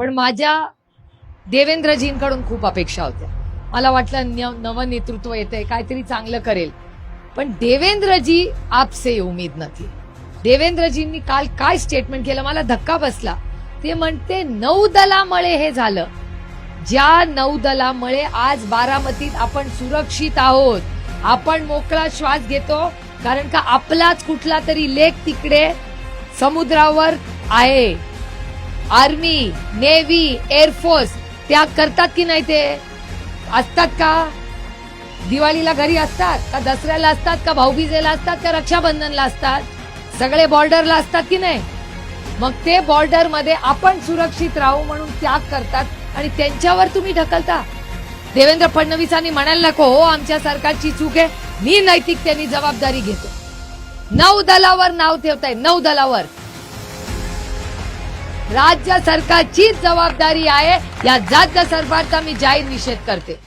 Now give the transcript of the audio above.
पण माझ्या देवेंद्रजींकडून खूप अपेक्षा होत्या. मला वाटलं न- नवं नेतृत्व येतंय काहीतरी चांगलं करेल. पण देवेंद्रजी आपसे उमेद नव्हती. देवेंद्रजींनी काल काय स्टेटमेंट केलं? मला धक्का बसला. ते म्हणते नौदलामुळे हे झालं. ज्या नौदलामुळे आज बारामतीत आपण सुरक्षित आहोत आपण मोकळा श्वास घेतो कारण का आपलाच कुठला तरी लेख तिकडे समुद्रावर आहे. आर्मी नेव्ही एअरफोर्स त्या करतात की नाही ते? असतात का? दिवाळीला घरी असतात का? दसऱ्याला असतात का? भाऊबीजेला असतात का? रक्षाबंधनला असतात? सगळे बॉर्डरला असतात की नाही? मग ते बॉर्डरमध्ये आपण सुरक्षित राहू म्हणून त्याग करतात आणि त्यांच्यावर तुम्ही ढकलता. देवेंद्र फडणवीसांनी म्हणायला नको हो आमच्या सरकारची चूक आहे. मी नैतिकतेने जबाबदारी घेतो. नऊ दलावर नाव ठेवताय नऊ दलावर. राज्य सरकारचीच जबाबदारी आहे. या जात सरकारचा मी जाहीर निषेध करते.